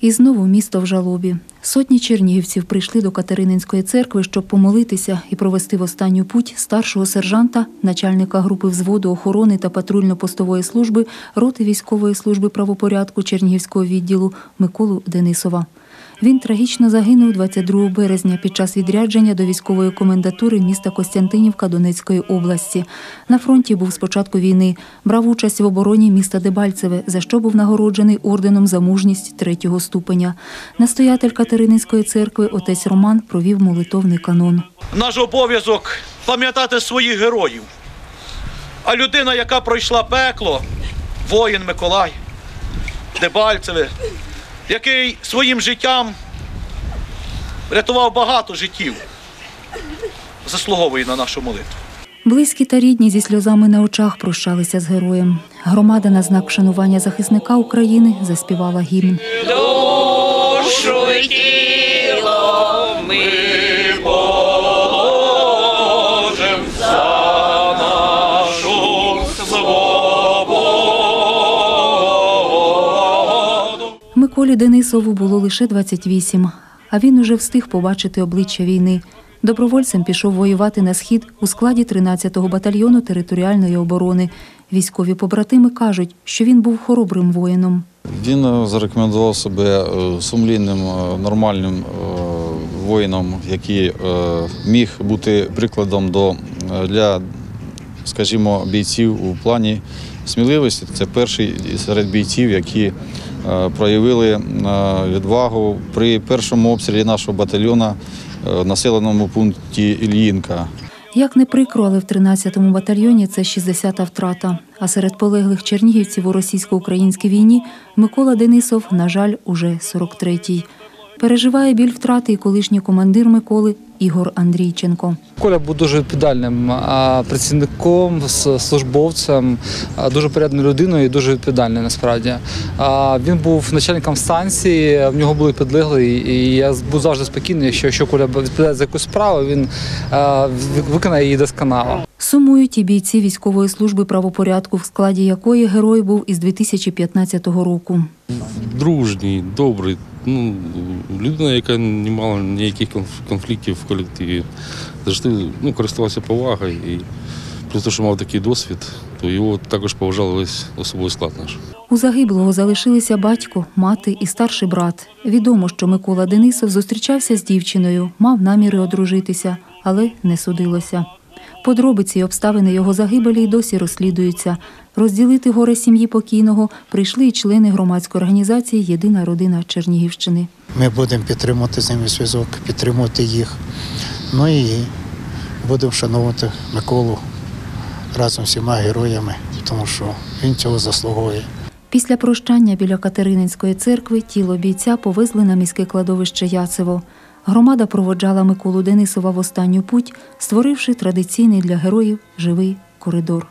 І знову місто в жалобі. Сотні чернігівців прийшли до Катерининської церкви, щоб помолитися і провести в останню путь старшого сержанта, начальника групи взводу охорони та патрульно-постової служби роти військової служби правопорядку Чернігівського відділу Миколу Денисова. Він трагічно загинув 22 березня під час відрядження до військової комендатури міста Костянтинівка Донецької області. На фронті був з початку війни, брав участь в обороні міста Дебальцеве, за що був нагороджений орденом за мужність третього ступеня. Настоятель Катерининської церкви отець Роман провів молитовний канон. Наш обов'язок пам'ятати своїх героїв. А людина, яка пройшла пекло, воїн Миколай, Дебальцеве, який своїм життям рятував багато життів, заслуговує на нашу молитву. Близькі та рідні зі сльозами на очах прощалися з героєм. Громада на знак вшанування захисника України заспівала гімн. душу тіло ми Миколі Денисову було лише 28, а він уже встиг побачити обличчя війни. Добровольцем пішов воювати на схід у складі 13-го батальйону територіальної оборони. Військові побратими кажуть, що він був хоробрим воїном. Він е, зарекомендував себе е, сумлінним, е, нормальним воїном, який міг бути прикладом до, для, скажімо, бійців у плані сміливості. Це перший серед бійців, які е, проявили е, відвагу при першому обстрілі нашого батальйону е, в населеному пункті Ільїнка. Як не прикро, але в 13-му батальйоні це 60-та втрата. А серед полеглих чернігівців у російсько-українській війні Микола Денисов, на жаль, уже 43-й. Переживає біль втрати і колишній командир Миколи Ігор Андрійченко. Коля був дуже відповідальним працівником, службовцем, дуже порядною людиною і дуже відповідальним насправді. Він був начальником станції, в нього були підлеглі, і я був завжди спокійний, якщо, якщо Коля відповідає за якусь справу, він ви- виконає її досконало. Сумують і бійці військової служби правопорядку, в складі якої герой був із 2015 року. дружній, добрий. Ну, людина, яка не мала ніяких конфліктів в колективі. Завжди ну, користувався повагою і плюс те, що мав такий досвід, то його також поважали весь особовий склад наш. У загиблого залишилися батько, мати і старший брат. Відомо, що Микола Денисов зустрічався з дівчиною, мав наміри одружитися, але не судилося. Подробиці й обставини його загибелі й досі розслідуються. Розділити горе сім'ї покійного прийшли й члени громадської організації Єдина родина Чернігівщини. Ми будемо підтримувати з ними зв'язок, підтримувати їх. Ну і будемо вшановувати Миколу разом з всіма героями, тому що він цього заслуговує. Після прощання біля Катерининської церкви тіло бійця повезли на міське кладовище Яцево. Громада проводжала Миколу Денисова в останню путь, створивши традиційний для героїв живий коридор.